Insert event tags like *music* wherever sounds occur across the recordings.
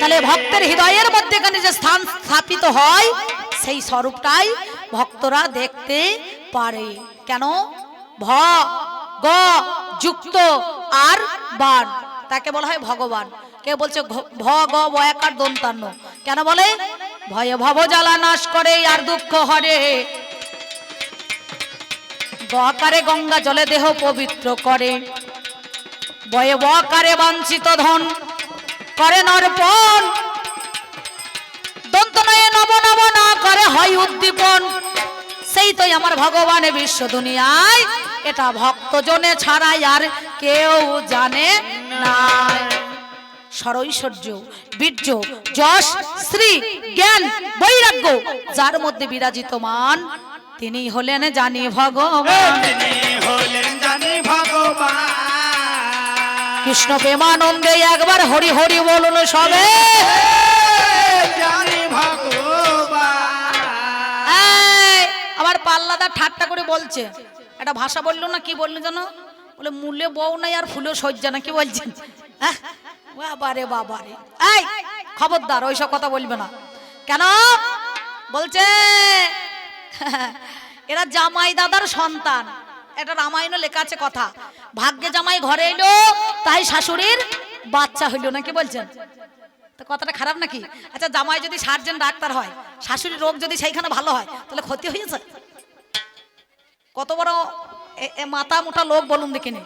তাহলে ভক্তের হৃদয়ের মধ্যেখানে যে স্থান স্থাপিত হয়, সেই স্বরূপটাই ভক্তরা দেখতে পারে। কেন? ভ, গ, যুক্ত, আর, বান। তাকে বলা হয় ভগবান। কে বলছে ভ, গ বয়াকার দন্তান্ন? কেন বলে? ভয়ে ভব জ্বালা নাশ করে আর দুঃখ হরে। গকারে গঙ্গা জলে দেহ পবিত্র করে। বয়ে বকারে বাঞ্ছিত ধন। করে নরপণ। দন্ত নয়ে নব নব না করে হয় উদ্দীপন। সেই তো আমার ভগবানের বিশ্ব দুনিয়ায়। এটা ভক্তজনে ছাড়াই আর কেউ জানে না সরৈশ্বর্য, বীর্য, যশ, শ্রী, জ্ঞান, বৈরাগ্য, যার মধ্যে বিরাজিতমান তিনি হলেন জানি ভগবান। তিনি হলেন জানি ভগবান। কৃষ্ণ প্রেমানন্দে একবার হরি হরি বলুন সবে। আমার পাল্লাদা ঠাট্টা করে বলছে। একটা ভাষা বলল না কি বলল জানো বলে মূল্যে বউ নাই আর ফুলে সজ্জা না। কি বলছেন হ্যাঁ? বাবারে বাবারে। এই খবরদার ওইসব কথা বলবে না। কেন? বলছে এরা জামাই দাদার সন্তান। এটা রামায়ণে লেখা আছে কথা। ভাগ্যে জামাই ঘরে এলো, তাই শাশুড়ির বাচ্চা হইল নাকি বলছেন? তো কথাটা খারাপ নাকি? আচ্ছা জামাই যদি সার্জেন ডাক্তার হয়, শাশুড়ির রোগ যদি সেইখানে ভালো হয়, তাহলে ক্ষতি হয়েছে? কত বড় মাথা মোটা লোক বলুন দেখিনি।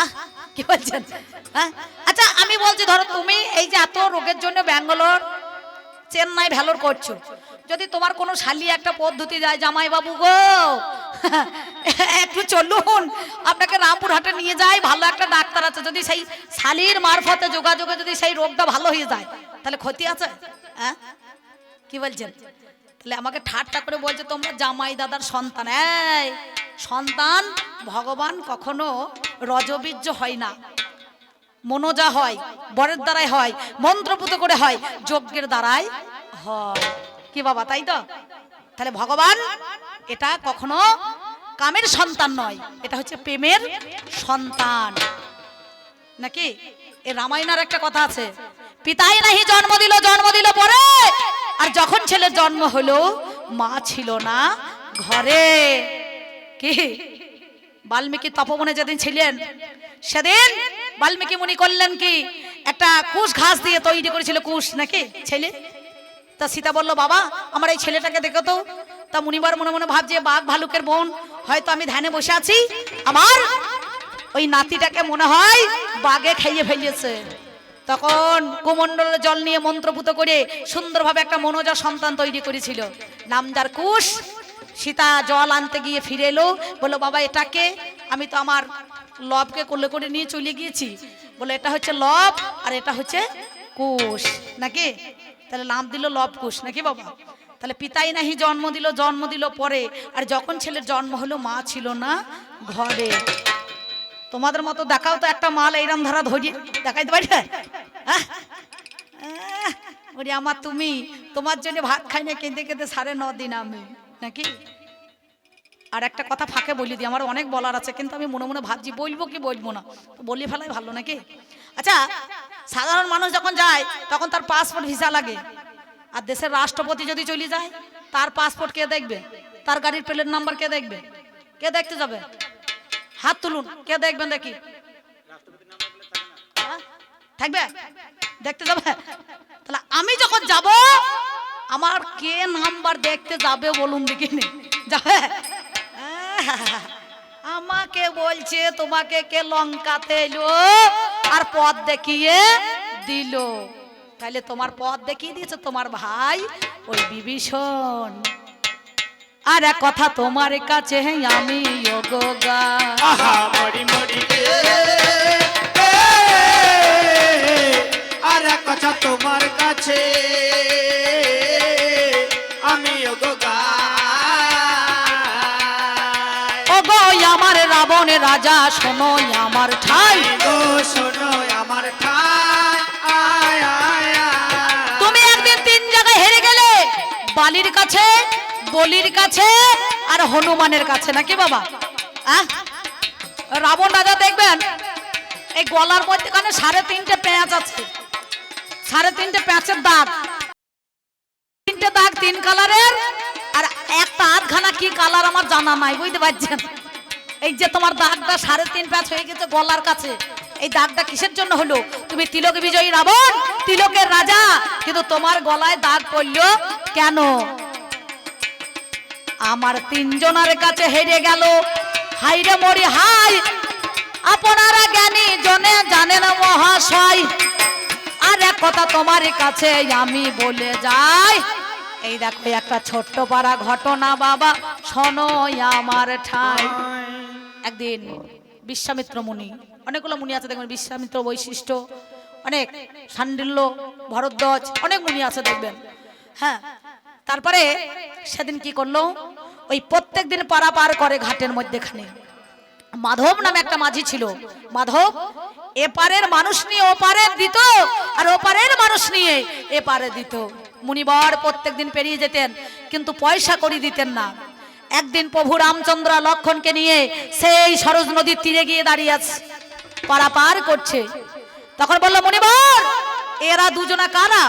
আহ, কি বলছেন? আচ্ছা আমি বলছি, ধরো তুমি এই যে এত রোগের জন্য ব্যাঙ্গালোর, চেন্নাই, ভ্যালোর করছ। যদি তোমার কোনো শালি একটা পদ্ধতি যায় জামাই বাবু গো একটু চলুন, আপনাকে রামপুরহাটে নিয়ে যাই, ভালো একটা ডাক্তার আছে। যদি সেই শালির মারফতে যোগাযোগে যদি সেই রোগটা ভালো হয়ে যায়, তাহলে ক্ষতি আছে? হ্যাঁ? কি বলছেন? তাহলে আমাকে ঠাট্টা করে বলছে, তোমরা জামাই দাদার সন্তান। সন্তান ভগবান কখনো রজবীর্য হয় না। মনোজা হয়, বরের দ্বারাই হয়, মন্ত্রপুত করে হয়, যজ্ঞের দ্বারাই হয়। কি বাবা, তাই তো? তাহলে ভগবান এটা কখনো কামের সন্তান নয়। এটা হচ্ছে প্রেমের সন্তান। নাকি? এ রামায়ণের একটা কথা আছে। পিতাই নাহি জন্ম দিল জন্ম দিল পরে। আর যখন ছেলের জন্ম হলো, মা ছিল না ঘরে। কি? বাল্মীকি তপবনে যেদিন ছিলেন, সেদিন বাল্মীকি মুনি করলেন কি? একটা কুশ ঘাস দিয়ে তৈরি করেছিল, কুশ নাকি ছেলে? তা সীতা বলল, বাবা, আমার এই ছেলেটাকে দেখো তো তা মুনিবার মনে মনে ভাবছে, বাঘ ভালুকের বোন, হয়তো আমি ধ্যানে বসে আছি। আমার ওই নাতিটাকে মনে হয় বাঘে খাইয়ে ফেলিয়েছে। তখন কুমণ্ডল জল নিয়ে মন্ত্রপুত করে সুন্দরভাবে একটা মনোজা সন্তান তৈরি করেছিল। নাম যার কুশ, সীতা জল আনতে গিয়ে ফিরে এলো, বলল, বাবা, এটাকে আমি তো আমার লবকে কোলে করে নিয়ে চলে গিয়েছি। বলে এটা হচ্ছে লব আর এটা হচ্ছে কুশ। নাকি? তাহলে নাম দিল লব কুশ নাকি বাবা? তাহলে পিতাই নাহি জন্ম দিল জন্ম দিল পরে। আর যখন ছেলের জন্ম হলো, মা ছিল না ঘরে। তোমাদের মতো দেখাও তো একটা মাল এইরকম ধরা ধরিয়ে দেখাইতে পারি ওরে আমার তুমি তোমার জন্য ভাত খাই না, কেঁদে কেঁদে সাড়ে ন দিন আমি। নাকি? আর একটা কথা ফাঁকে বলি দিই, আমার অনেক বলার আছে, কিন্তু আমি মনে মনে ভাবছি, বলব কি বলব না? তো বলি ফেলাই ভালো নাকি? আচ্ছা সাধারণ মানুষ যখন যায়, তখন তার পাসপোর্ট ভিসা লাগে। আর দেশের রাষ্ট্রপতি যদি চলে যায় তার পাসপোর্ট কে দেখবে? তার গাড়ির প্লেট নাম্বার কে দেখবে? কে দেখতে যাবে? হাত তুলুন কে দেখবেন দেখি? হ্যাঁ? থাকবে? দেখতে যাবে? তাহলে আমি যখন যাব আমার কে নাম্বার দেখতে যাবে বলুন দেখিনি? যাবে? আহ, আমাকে বলছে তোমাকে কে লঙ্কাতে এলো? আর পথ দেখিয়ে দিল। তাহলে তোমার পথ দেখিয়ে দিয়েছে তোমার ভাই ওই বিভীষণ। আর এক কথা তোমার কাছে আমি যোগা আহা মরি মরি আর এক কথা তোমার কাছে আমি ওগো গাই ও গো আমার রাবণের রাজা শোনো আমার ঠাই। গো শোনো আমার ঠাই। বালির কাছে, বলির কাছে আর হনুমানের কাছে, নাকি বাবা? রাবণ রাজা দেখবেন, এই গলার মধ্যেখানে সাড়ে তিনটে পেঁয়াজ আছে। সাড়ে তিনটে প্যাঁচের দাগ। তিনটে দাগ তিন কালারের, আর একটা আধখানা কি কালার আমার জানা নাই, বুঝতে পারছেন? এই যে তোমার দাগটা সাড়ে তিন প্যাচ হয়ে গেছে গলার কাছে, এই দাগটা কিসের জন্য হলো? তুমি তিলক বিজয়ী রাবণ, তিলকের রাজা, কিন্তু তোমার গলায় দাগ পড়ল কেন? আমার তিনজনের কাছে হেরে গেল। হাইরে মরি হাই। আপনারা জ্ঞানী জনে জানেন মহাশয়। আর এক কথা তোমার কাছে আমি বলে যাই। এই দেখো, একটা ছোট্ট পাড়া ঘটনা বাবা, শোনো আমার ঠাই। একদিন বিশ্বামিত্র মুনি, অনেকগুলো মুনি আছে, দেখবেন বিশ্বামিত্র বৈশিষ্ট্য, অনেক সান্ডিল্য, ভরদ্বাজ, অনেক মুনি আছে, দেখবেন। হ্যাঁ তারপরে সেদিন কি করল? ওই প্রত্যেক দিন পাড়া পার করে ঘাটের মধ্যেখানে। মাধব নামে একটা মাঝি ছিল। মাধব এপারের মানুষ নিয়ে ওপারে দিত, আর ওপারের মানুষ নিয়ে এপারে দিত। মুনিবর প্রত্যেক দিন পেরিয়ে যেতেন, কিন্তু পয়সা করি দিতেন না। একদিন প্রভু রামচন্দ্র লক্ষণকে নিয়ে সেই সরোজ নদীর তীরে গিয়ে দাঁড়িয়ে আছে পারাপার করছে। তখন বলল মণিবর এরা দুজনা কারা?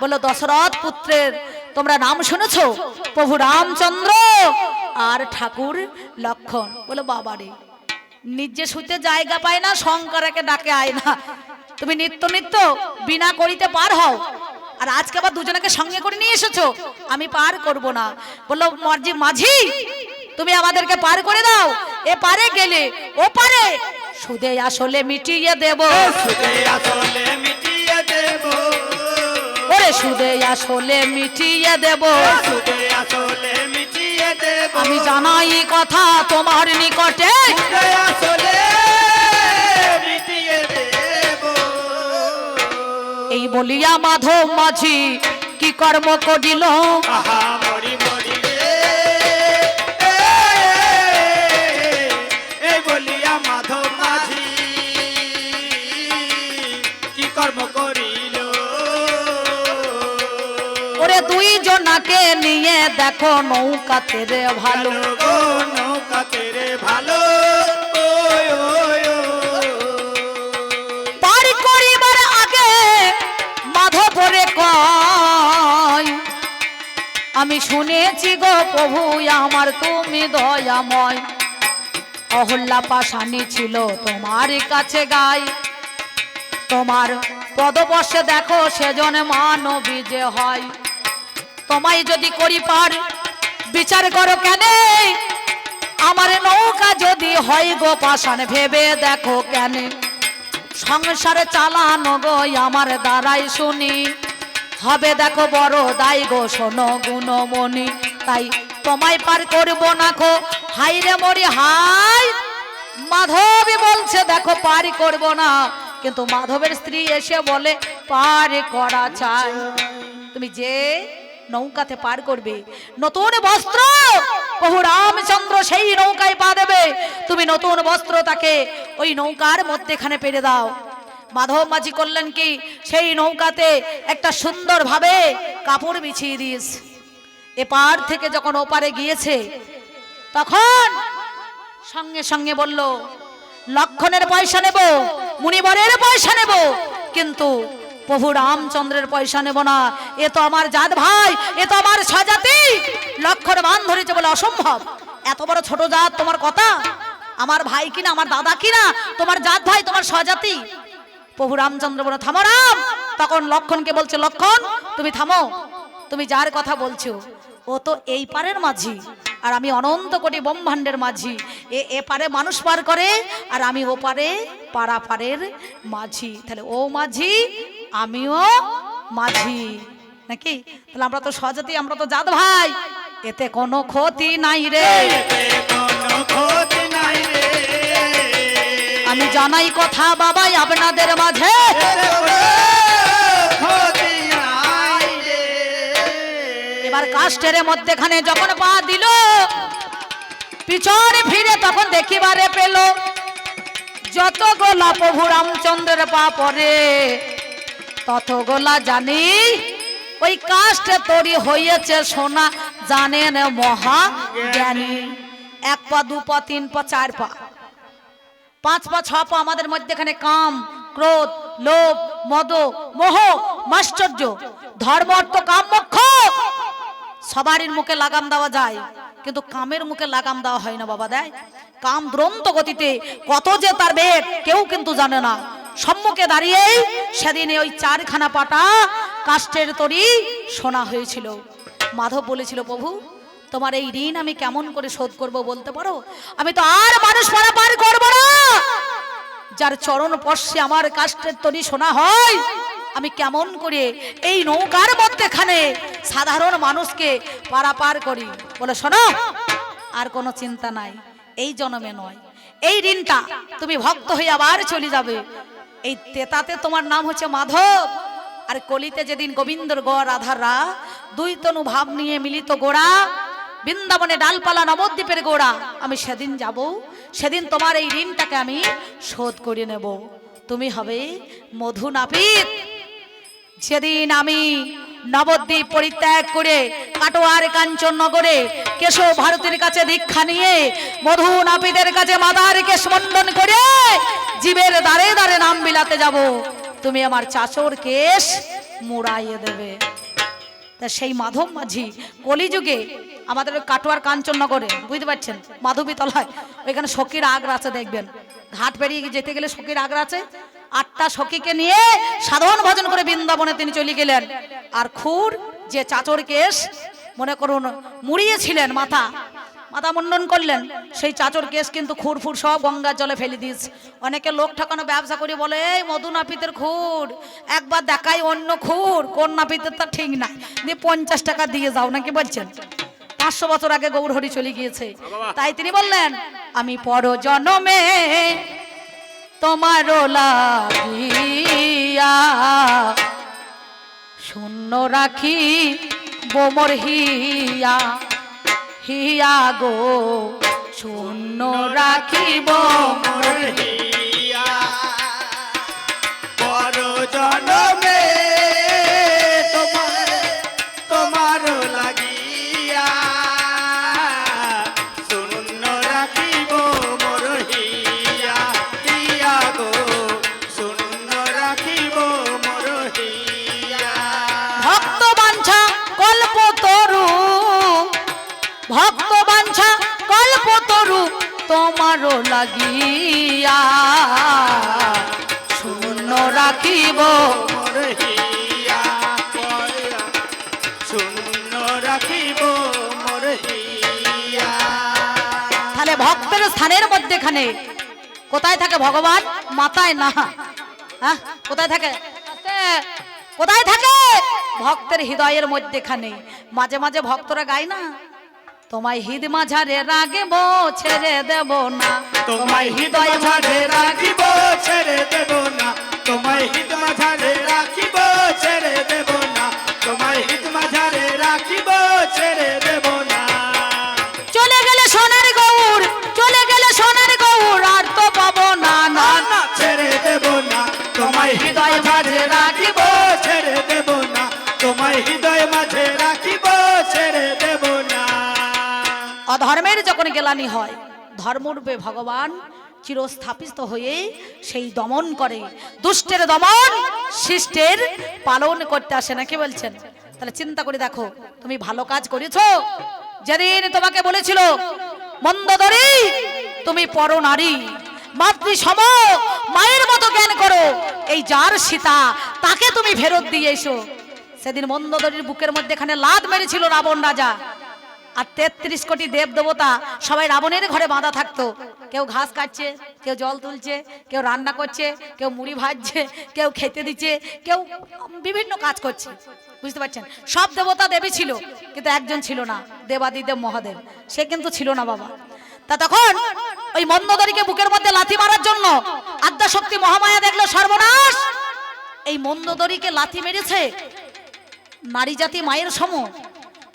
বলল, দশরথ পুত্রের তোমরা নাম শুনেছ? প্রভু রামচন্দ্র আর ঠাকুর লক্ষণ। বলো, বাবারে, নিজে শুতে জায়গা পায় না, শঙ্করাকে ডাকে আয় না। তুমি নিত্য নিত্য বিনা করিতে পার হও। আর আজকে আবার দুজনকে সঙ্গে করে নিয়ে এসেছ? আমি পার করব না। বলল মাঝি মাঝি, তুমি আমাদেরকে পার করে দাও। এ পারে গেলে, ও পারে। সুদে আসলে মিটিয়ে দেব। সুদে আসলে মিটিয়ে দেব। সুদে আসলে মিটিয়ে দেব। সুদে আসলে মিটিয়ে দেব। আমি জানাই কথা তোমার নিকটে। সুদে আসলে মিটিয়ে দেব। এই বলিয়া মাধব মাঝি কি কর্ম করিল? আহা দুই জনাকে নিয়ে দেখো নৌকা রে ভালো। ভালো গো নৌকাতে রে ভালো। পার করিবার আগে মাধবরে কয় আমি শুনেছি গো প্রভু আমার তুমি দয়াময়। অহল্যা পাশানি ছিল তোমার কাছে গাই তোমার পদবর্ষে দেখো সেজন মানবী যে হয়। তোমায় যদি করি পার, বিচার করো কেন? আমার নৌকা যদি হয় গো পাশান ভেবে দেখো কেন? সংসারে চালানো গো আমার দ্বারাই শুনি। হবে দেখো বড় দায় গো, শোনো গুণমণি। তাই তোমায় পার করব না খো। হাই রে মরি হাই মাধবী বলছে, দেখো পারি করব না। কিন্তু মাধবের স্ত্রী এসে বলে, পার করা চাই। তুমি যে নৌকাতে পার করবে। নতুন বস্ত্র? প্রভু রামচন্দ্র সেই নৌকায় পা দেবে। তুমি নতুন বস্ত্র তাকে ওই নৌকার মধ্যেখানে পেরে দাও। মাধব মাঝি করলেন কি? সেই নৌকাতে একটা সুন্দর ভাবে কাপড় বিছিয়ে দিয়েছে। এপার থেকে যখন ওপারে গিয়েছে, তখন সঙ্গে সঙ্গে বলল, লক্ষণের পয়সা নেব, মুনিবরের পয়সা নেব, কিন্তু প্রভু রামচন্দ্রের পয়সা নেব না। এ তো আমার জাত ভাই, এ তো আমার স্বজাতি। লক্ষণ মান ধরেছে বলে অসম্ভব। এত বড় ছোট জাত, তোমার কথা? আমার ভাই কিনা, আমার দাদা কিনা? তোমার জাত ভাই, তোমার স্বজাতি? প্রভু রামচন্দ্র বলে, থামো রাম। তখন লক্ষণকে বলছে, লক্ষণ, তুমি থামো। তুমি যার কথা বলছো, ও তো এই পারের মাঝি। আর আমি অনন্ত কোটি ব্রহ্মাণ্ডের মাঝি। এ এ পারে মানুষ পার করে, আর আমি ও পারে পাড়া পারের মাঝি। তাহলে ও মাঝি আমিও মাঝি। নাকি? তাহলে আমরা তো সজাতি আমরা তো জাত ভাই। এতে কোনো ক্ষতি নাই রে। আমি জানাই কথা বাবাই আপনাদের মাঝে। এবার কাষ্টের মধ্যেখানে যখন পা দিল পিছনে ফিরে তখন দেখিবারে পেল যত গোলা প্রভু রামচন্দ্রের পা পরে তত গোলা জানি। ওই কাষ্টে তৈরি হয়েছে সোনা জানেন মহা জ্ঞানী। এক পা, দু পা, তিন পা, চার পা। পাঁচ পা, ছ পা আমাদের মধ্যেখানে কাম, ক্রোধ, লোভ, মদ, মোহ, মাশ্চর্য, ধর্ম, অর্থ, কাম, মোক্ষ সবারই মুখে লাগাম দেওয়া যায়। কিন্তু কামের মুখে লাগাম দেওয়া হয় না বাবা দেয়। কাম দ্রন্ত গতিতে, কত যে তার বেগ, কেউ কিন্তু জানে না। সম্মুখে দাঁড়িয়েই সেদিন ওই চারখানা পাটা কাষ্টের তরি শোনা হয়েছিল। মাধব বলেছিল, প্রভু, তোমার এই ঋণ আমি কেমন করে শোধ করব বলতে পারো? আমি তো আর মানুষ পারাপার করব না। যার চরণ পর্শে আমার কাষ্টের তরি শোনা হয়, আমি কেমন করে এই নৌকার মধ্যেখানে সাধারণ মানুষকে পারাপার করি? বলে, শোনো, আর কোনো চিন্তা নাই, এই জন্মে নয়। এই ঋণটা তুমি ভক্ত হয়ে আবার চলে যাবে। এই তেতাতে তোমার নাম হচ্ছে মাধব। আর কলিতে যেদিন গোবিন্দর গড় রাধারা, দুই তনু ভাব নিয়ে মিলিত গোড়া, বৃন্দাবনে ডালপালা নবদ্বীপের গোড়া। আমি সেদিন যাব, সেদিন তোমার এই ঋণটাকে আমি শোধ করে নেব। তুমি হবে মধু নাপিত সেদিন আমি নবদ্বীপ পরিত্যাগ করে কাটোয়ার কাঞ্চন নগরে কেশব ভারতীর কাছে দীক্ষা নিয়ে মধু নাপিদের কাছে মাদার কেশ মন্ডন করে জীবের দ্বারে দ্বারে নাম বিলাতে যাব। তুমি আমার চাচর কেশ মুড়াইয়ে দেবে। তা সেই মাধব মাঝি কলিযুগে আমাদের কাটোয়ার কাঞ্চননগরে বুঝতে পারছেন? মাধবী তলায়, ওইখানে সখীর আগ্রা আছে দেখবেন। ঘাট পেরিয়ে যেতে গেলে সখীর আগ্রা আছে? আটটা সখীকে নিয়ে সাধারণ ভজন করে বৃন্দাবনে তিনি চলে গেলেন। আর খুর যে চাচর কেশ মনে করুন মুড়িয়েছিলেন মাথা মাথা মুন্ডন করলেন সেই চাচর কেস কিন্তু খুরফুর সব গঙ্গার জলে ফেলে দিস। অনেকে লোক ঠকানো ব্যবসা করে বলে এই মধু নাপিতের খুর একবার দেখাই অন্য খুর কোন নাপিতের তা ঠিক নাই। দিয়ে পঞ্চাশ টাকা দিয়ে যাও নাকি বলছেন? পাঁচশো বছর আগে গৌরহরি চলে গিয়েছে। তাই তিনি বললেন আমি পর জনমে তোমারও লাগিয়া শূন্য রাখি বোমর হিয়া হিয়া গো শূন্য রাখিব মোর হিয়া। শূন্য রাখিব। পয়া শূন্য রাখিব তাহলে ভক্তের স্থানের মধ্যেখানে কোথায় থাকে ভগবান? মাথায় না। হ্যাঁ? কোথায় থাকে? কোথায় থাকে? ভক্তের হৃদয়ের মধ্যেখানে। মাঝে মাঝে ভক্তরা গায় না? তোমায় হিদ মাঝারে রাগিব ছেড়ে দেব না। তোমায় হিদ মাঝারে রাখিব ছেড়ে দেব না। তোমায় হিদ মাঝারে রাখিব ছেড়ে দেব না। তোমায় হিদ মাঝারে রাখিব ছেড়ে অধর্মের যখন গেলানি হয়, ধর্মরূপে ভগবান চিরস্থাপিত হয়ে সেই দমন করে। দুষ্টের দমন, শিষ্টের পালন করতে আসে না কি বলছেন? তাহলে চিন্তা করে দেখো, তুমি ভালো কাজ করেছ? যেদিন তোমাকে বলেছিল মন্দদরি তুমি পর নারী। মাতৃ সম মায়ের মতো জ্ঞান করো। এই যার সীতা, তাকে তুমি ফেরত দিয়ে এসো। সেদিন মন্দদরির বুকের মধ্যে এখানে লাদ মেরেছিল রাবণ রাজা। আর তেত্রিশ কোটি দেব দেবতা সবাই রাবণের ঘরে বাঁধা থাকতো। কেউ ঘাস কাটছে, কেউ জল তুলছে, কেউ রান্না করছে, কেউ মুড়ি ভাজছে, কেউ খেতে দিচ্ছে, কেউ বিভিন্ন কাজ করছে। বুঝতে পারছেন? সব দেবতা দেবী ছিল, কিন্তু একজন ছিল না, দেবাদিদেব মহাদেব। সে কিন্তু ছিল না বাবা। তা তখন ওই মন্দদরিকে বুকের মধ্যে লাথি মারার জন্য আদ্যা শক্তি মহামায়া দেখল সর্বনাশ। এই মন্দদরিকে লাথি মেরেছে নারী জাতি মায়ের সম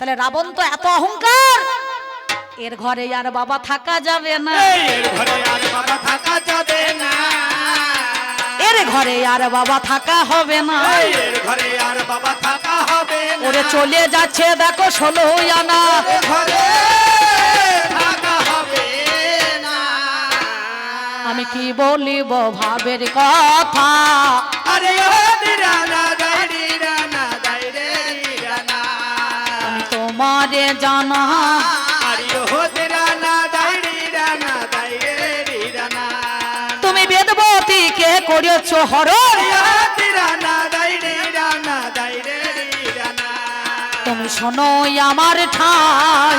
তাহলে রাবণ তো এত অহংকার। এর ঘরে আর বাবা থাকা যাবে না। এর ঘরে আর বাবা থাকা যাবে না। এর ঘরে আর বাবা থাকা হবে না। এর ঘরে আর বাবা থাকা হবে না। ওরে চলে যাচ্ছে দেখো ষোলো আনা। ঘরে থাকা হবে না। আমি কি বলিব ভাবের কথা? আরে ও দিরানা জানা। রে দিরানা তুমি বেদবতীকে করেছ হরণ? তুমি শোনো আমার ঠাই।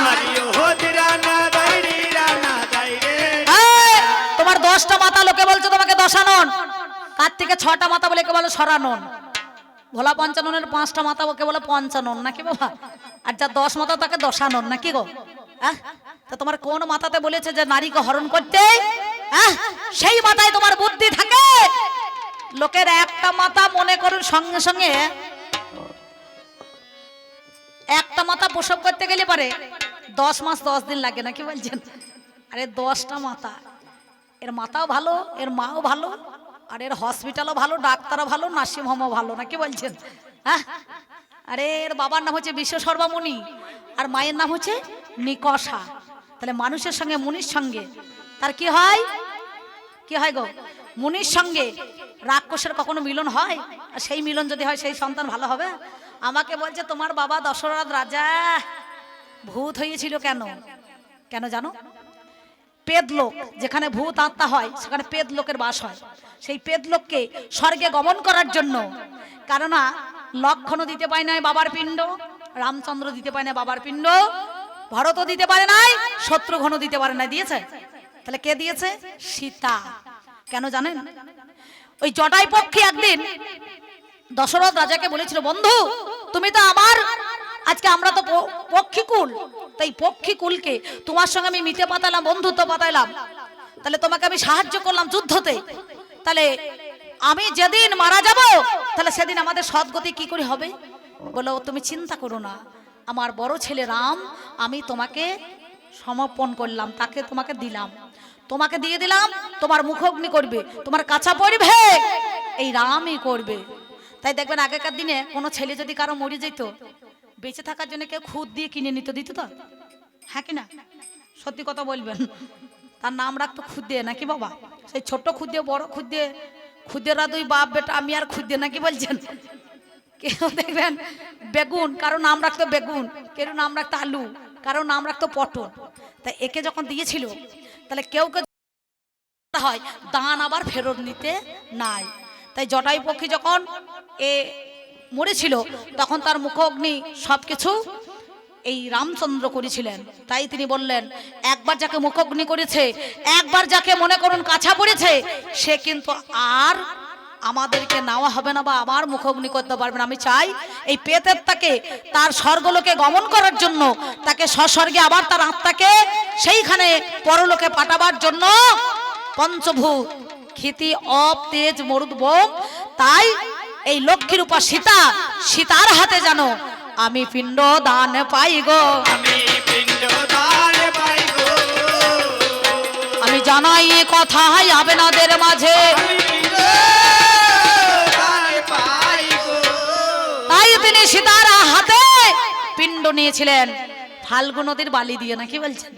তোমার দশটা মাথা লোকে বলছো তোমাকে দশানন। কার থেকে ছটা মাথা বলে কে বলে সরানন? ভোলা পঞ্চাননের পাঁচটা মাথা ওকে বলে পঞ্চানন, নাকি বাবা? আর যা দশ মাথা তাকে দশানন, নাকি গো? আহ? তা তোমার কোন মাথাতে বলেছে যে নারীকে হরণ করতে? আহ? সেই মাথায় তোমার বুদ্ধি থাকে। লোকের একটা মাথা মনে করুন সঙ্গে সঙ্গে একটা মাথা প্রসব করতে গেলে পারে দশ মাস দশ দিন লাগে না কি বলছেন? আরে দশটা মাথা এর মাথাও ভালো, এর মাও ভালো আর এর হসপিটালও ভালো, ডাক্তারও ভালো নার্সিং হোমও ভালো, না কি বলছেন? হ্যাঁ? আরে এর বাবার নাম হচ্ছে বিশ্ব সর্বামণি আর মায়ের নাম হচ্ছে নিকষা। তাহলে মানুষের সঙ্গে, মুনির সঙ্গে, তার কি হয়? কি হয় গো? মুনির সঙ্গে রাক্ষসের কখনো মিলন হয়? আর সেই মিলন যদি হয়, সেই সন্তান ভালো হবে? আমাকে বলছে, তোমার বাবা দশরথ রাজা, ভূত হয়েছিল কেন? কেন জানো? পেদ লোক, যেখানে ভূত আত্মা হয়, সেখানে পেদ লোকের বাস হয়। সেই পেদ লোককে স্বর্গে গমন করার জন্য, কেননা লক্ষণও দিতে পায় নাই বাবার পিণ্ড, রামচন্দ্র দিতে পায় না বাবার পিণ্ড, ভরতও দিতে পারে নাই শত্রুঘ্ন দিতে পারে না দিয়েছে? তাহলে কে দিয়েছে? সীতা। কেন জানেন? ওই জটাই পক্ষে একদিন দশরথ রাজাকে বলেছিল, বন্ধু, তুমি তো আমার আজকে আমরা তো পক্ষীকুল। তাই পক্ষীকুলকে তোমার সঙ্গে আমি মিটে পাতালাম, বন্ধুত্ব পাতাইলাম তাহলে তোমাকে আমি সাহায্য করলাম যুদ্ধতে। তাহলে আমি যেদিন মারা যাব, তাহলে সেদিন আমাদের সদ্গতি কি করে হবে? বলো, তুমি চিন্তা করো না। আমার বড় ছেলে রাম, আমি তোমাকে সমর্পণ করলাম, তাকে তোমাকে দিলাম। তোমাকে দিয়ে দিলাম, তোমার মুখগ্নি করবে, তোমার কাঁচা পড়বে এই রামই করবে। তাই দেখবেন, আগেকার দিনে কোনো ছেলে যদি কারও মরে যেত বেঁচে থাকার জন্য কেউ খুদ দিয়ে কিনে নিতে, দিত তো? হ্যাঁ কি না? সত্যি কথা বলবেন। তার নাম রাখতো খুদে নাকি বাবা? সেই ছোট্ট খুদে বড় খুদে খুদেরা দুই বাপ, বেটা, আমি আর খুদে নাকি বলছেন? কেউ দেখবেন, বেগুন, কারও নাম রাখতো বেগুন কেউ নাম রাখতো আলু, কারও নাম রাখতো পটল। তাই একে যখন দিয়েছিল, তাহলে কেউ কেউ হয়, দান আবার ফেরত নিতে নাই। তাই জটাই পক্ষী যখন এ মরেছিল, তখন তার মুখগ্নি সবকিছু এই রামচন্দ্র করেছিলেন। তাই তিনি বললেন, একবার যাকে মুখগ্নি করেছে, একবার যাকে মনে করুন কাছা পড়েছে, সে কিন্তু আর আমাদেরকে নেওয়া হবে না বা আবার মুখগ্নি করতে পারবে না। আমি চাই এই পেতের তাকে তার স্বর্গলোকে গমন করার জন্য, তাকে সস্বর্গে আবার তার আত্মাকে সেইখানে পরলোকে পাঠাবার জন্য পঞ্চভূত ক্ষিতি, অপ, তেজ, মরুদ, বোম, তাই এই লক্ষ্মীর উপা সীতা সীতার হাতে জানো আমি পিণ্ড দান পাই গো। আমি জানাই এ কথাই আবেনাদের মাঝে। তাই তিনি সীতার হাতে পিণ্ড নিয়েছিলেন। ফাল্গু নদীর বালি দিয়ে নাকি বলছেন?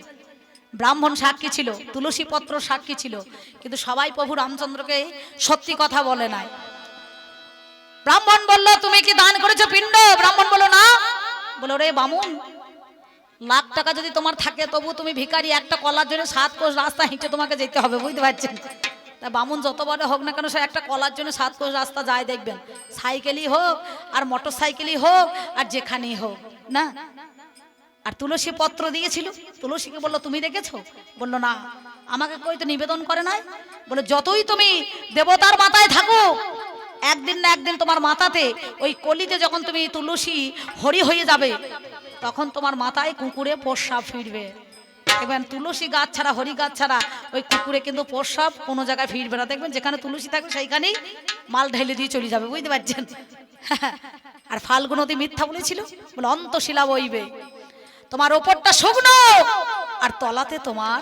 ব্রাহ্মণ সাক্ষী ছিল তুলসী পত্র সাক্ষী ছিল কিন্তু সবাই প্রভু রামচন্দ্রকে সত্যি কথা বলে নাই। ব্রাহ্মণ বলল, তুমি কি দান করেছ পিণ্ড? ব্রাহ্মণ বলল, না। বলো রে বামুন, লাখ টাকা যদি তোমার থাকে, তবু তুমি ভিখারি, একটা কলার জন্য সাত কোষ রাস্তা হেঁটে তোমাকে যেতে হবে, বুঝতে পারছেন? তা বামুন যত বড় হোক না কেন, সে একটা কলার জন্য সাত কোষ রাস্তা যায়, দেখবেন। সাইকেলই হোক, আর মোটর সাইকেলই হোক, আর যেখানেই হোক, না? আর তুলসী পত্র দিয়েছিল, তুলসীকে বলল, তুমি দেখেছ? বলল, না। আমাকে কই তো নিবেদন করে নাই? বলে যতই তুমি দেবতার মাথায় থাকো একদিন না একদিন তোমার মাথাতে ওই কলিতে যখন তুমি তুলসী হরি হয়ে যাবে, তখন তোমার মাথায় কুকুরে পোষা ফিরবে। দেখবেন তুলসী গাছ ছাড়া, হরি গাছ ছাড়া ওই কুকুরে কিন্তু প্রস্রাব কোনো জায়গায় ফিরবে না। দেখবেন যেখানে তুলসী থাকবে সেইখানেই মাল ঢেলে দিয়ে চলে যাবে, বুঝতে পারছেন? *laughs* আর ফাল্গুন নদী মিথ্যা বলেছিল, বলে, অন্তশিলা বইবে। তোমার ওপরটা শুকনো, আর তলাতে তোমার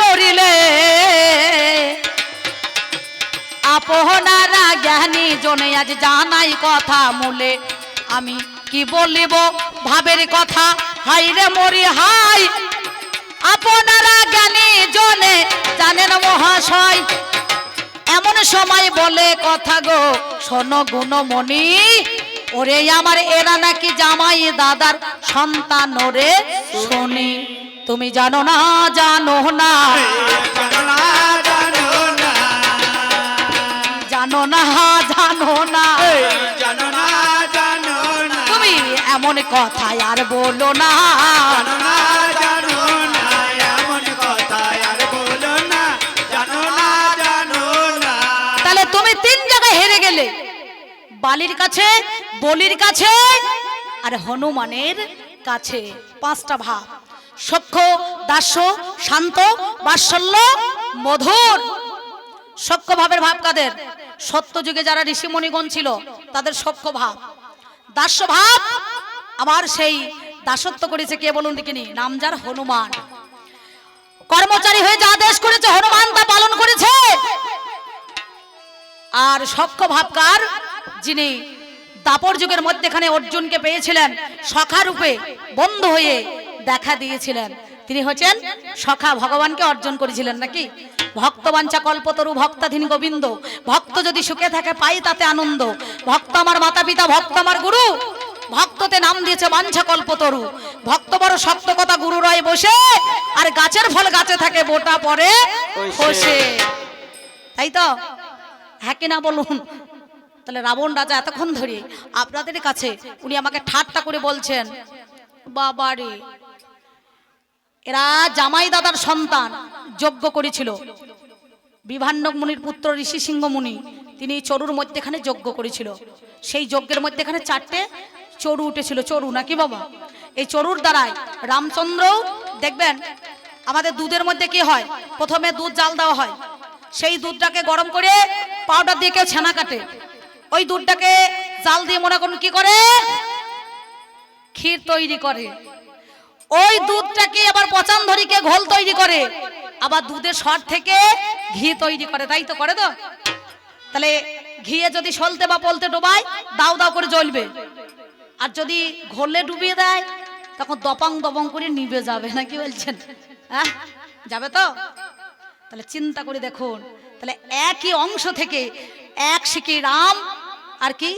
করিলে। আপনারা জ্ঞানী জনে, আজ জানাই কথা মূলে। আমি কি বলিব? ভাবের কথা। হাই রে মরি হাই। আপনারা জ্ঞানী জনে, জানেন মহাশয়, এমন সময় বলে কথা গো, শোনো গুণমণি, ওরে আমার এরা নাকি জামাই দাদার সন্তান ওরে, শুনি। তুমি জানো না জানো না। জানো না জানো না। তুমি এমন কথা আর বলো না। তাহলে তুমি তিন জায়গায় হেরে গেলে। বালির কাছে, বলির কাছে, আর হনুমানের কাছে। পাঁচটা ভাব সখ্য, দাস্য, শান্ত, বাৎসল্য, মধুর। সখ্য ভাবের ভাব কাদের? সত্য যুগে যারা ঋষিমণিগণ ছিল, তাদের সখ্য ভাব। দাস্য ভাব আবার সেই দাসত্ব করেছে কে বলুন দেখিনি? নামজার হনুমান। কর্মচারী হয়ে যা আদেশ করেছে, হনুমান তা পালন করেছে। আর সক্ষ ভাবকার যিনি দাপর যুগের মধ্যেখানে অর্জুনকে পেয়েছিলেন সখা রূপে বন্ধ হয়ে দেখা দিয়েছিলেন। তিনি হচ্ছেন সখা ভগবানকে অর্জন করেছিলেন নাকি? ভক্ত ভক্তবাঞ্চা কল্পতরু ভক্তাধীন গোবিন্দ। ভক্ত যদি সুখে থাকে পাই তাতে আনন্দ। ভক্ত আমার মাতা পিতা ভক্ত আমার গুরু। ভক্ততে নাম দিয়েছে বাঞ্ছা কল্পতরু। ভক্ত বড় শক্ত কথা গুরু রয় বসে আর গাছের ফল গাছে থাকে বোটা পরে বসে। তাই তো? হ্যাঁ কি না বলুন? তাহলে রাবণ রাজা এতক্ষণ ধরে আপনাদের কাছে উনি আমাকে ঠাট্টা করে বলছেন বাবারে এরা জামাই দাদার সন্তান যজ্ঞ করেছিল। বিভান্নক মুনির পুত্র ঋষি সিংহ মুনি তিনি চরুর মধ্যেখানে যজ্ঞ করেছিল। সেই যজ্ঞের মধ্যেখানে চারটে চরু উঠেছিল, চরু নাকি বাবা? এই চরুর দ্বারাই রামচন্দ্র, দেখবেন, আমাদের দুধের মধ্যে কি হয়? প্রথমে দুধ জাল দেওয়া হয়। সেই দুধটাকে গরম করে পাউডার দিয়ে কেউ ছানা কাটে। ওই দুধটাকে জাল দিয়ে মনে করুন কি করে? ক্ষীর তৈরি করে। ওই দুধটাকে আবার পচান ধরিকে ঘোল তৈরি করে। আবার দুধের সর থেকে ঘি তৈরি করে, তাই তো করে তো? তাহলে ঘিয়ে যদি সলতে বা পলতে ডোবায়, দাও দাও করে জ্বলবে। আর যদি ঘোলে ডুবিয়ে দেয়, তখন দপং দপং করে নিবে যাবে, না কি বলছেন? হ্যাঁ যাবে তো? তাহলে চিন্তা করে দেখুন, তাহলে একই অংশ থেকে এক শিকি রাম আর কি?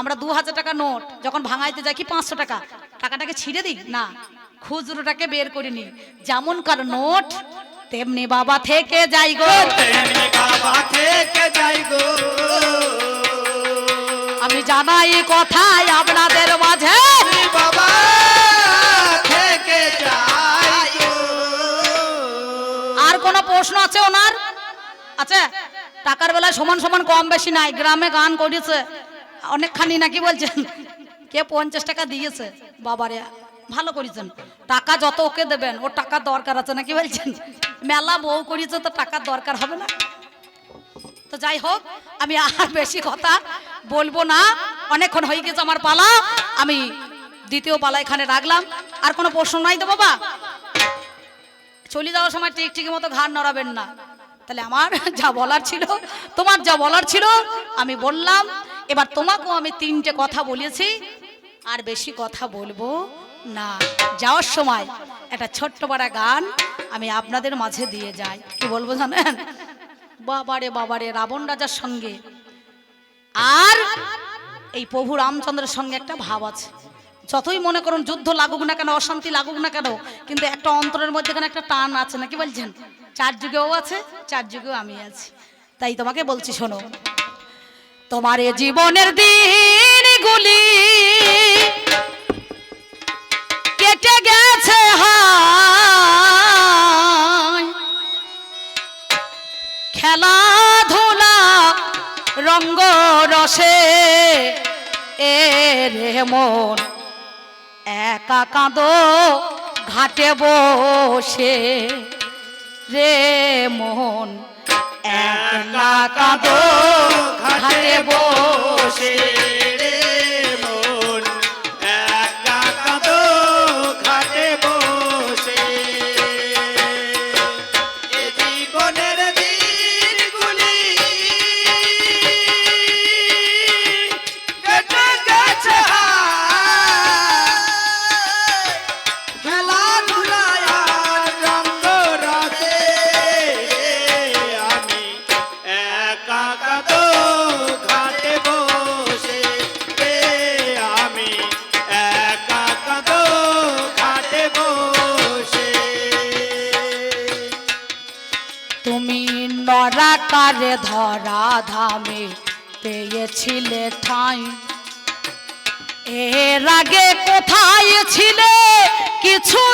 আমরা দু হাজার টাকা নোট, যখন ভাঙাইতে যাই কি পাঁচশো টাকা? টাকাটাকে ছিঁড়ে দিই? না। খুচরোটাকে বের করে নি যেমন কার নোট তেমনি বাবা থেকে যাই গো। বাবা থেকে যাই গো। আমি জানাই কথাই আপনাদের মাঝে। বাবা থেকে যাই আর কোনো প্রশ্ন আছে ওনার? আছে? টাকার বেলায় সমান সমান কম বেশি নাই গ্রামে গান করেছে অনেকখানি নাকি বলছেন? কে পঞ্চাশ টাকা দিয়েছে? বাবারে ভালো করেছেন। টাকা যত ওকে দেবেন, ওর টাকার দরকার আছে নাকি বলছেন? মেলা বউ করেছে তো টাকার দরকার হবে না। তো যাই হোক, আমি আর বেশি কথা বলব না। অনেকক্ষণ হয়ে গেছে আমার পালা। আমি দ্বিতীয় পালা এখানে রাখলাম। আর কোনো প্রশ্ন নাই তো বাবা? চলে যাওয়ার সময় ঠিক ঠিক মতো ঘাড় নড়াবেন না। তাহলে আমার যা বলার ছিল, তোমার যা বলার ছিল, আমি বললাম। এবার তোমাকেও আমি তিনটে কথা বলেছি। আর বেশি কথা বলব না, যাওয়ার সময় একটা ছোট্ট বড় গান আমি আপনাদের মাঝে দিয়ে যাই। কি বলব জানেন? বাবারে বাবারে, রাবণ রাজার সঙ্গে। আর এই প্রভু রামচন্দ্রের সঙ্গে একটা ভাব আছে। যতই মনে করুন যুদ্ধ লাগুক না কেন, অশান্তি লাগুক না কেন, কিন্তু একটা অন্তরের মধ্যে এখানে একটা টান আছে, নাকি বলছেন? চার যুগেও আছে, চার যুগেও আমি আছি। তাই তোমাকে বলছি, শোনো। তোমার জীবনের দিনগুলি কেটে গেছে খেলাধুলা রঙ্গ রসে এ রে মন। একা কাঁদো ঘাটে বসে রে মোহন একলা কাঁদো ঘাটে বসে কিছু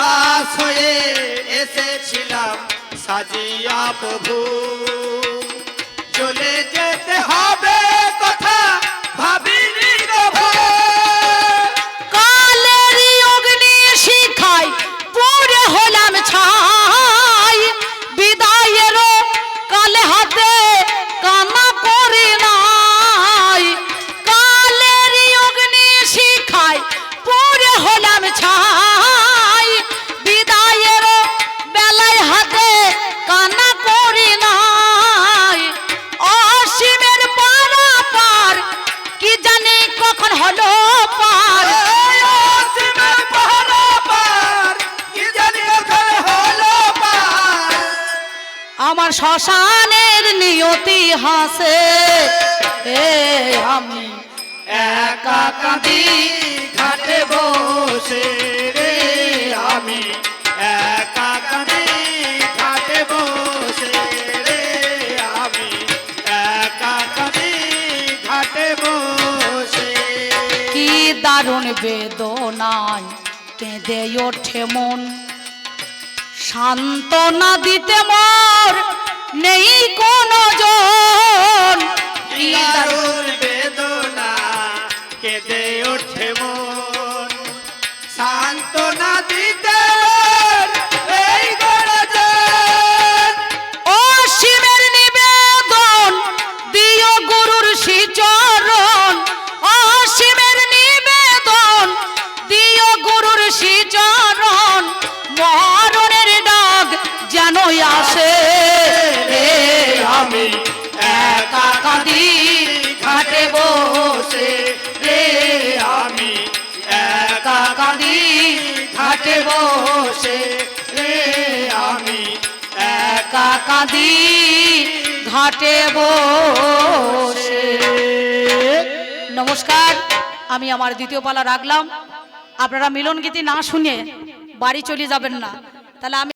দাস হয়ে এসেছিলাম সাজিয়া প্রভু। চলে যেতে হবে শ্মশানের নিয়তি হাসে। এ আমি একা কাঁদি ঘাটে বসে রে। আমি একা কাঁদি ঘাটে বসে রে। আমি একা কাঁদি ঘাটে বসে। কি দারুণ বেদনায় কেঁদে ওঠে মন। সান্ত্বনা দিতে মোর নেই কোনো জন কাঁদি ঘাটে বসে রে আমি একা কাঁদি। ঘাটে বসে রে আমি একা কাঁদি। ঘাটে বসে। নমস্কার, আমি আমার দ্বিতীয় পালা রাখলাম। আপনারা মিলন গীতি না শুনে বাড়ি চলে যাবেন না। তাহলে আমি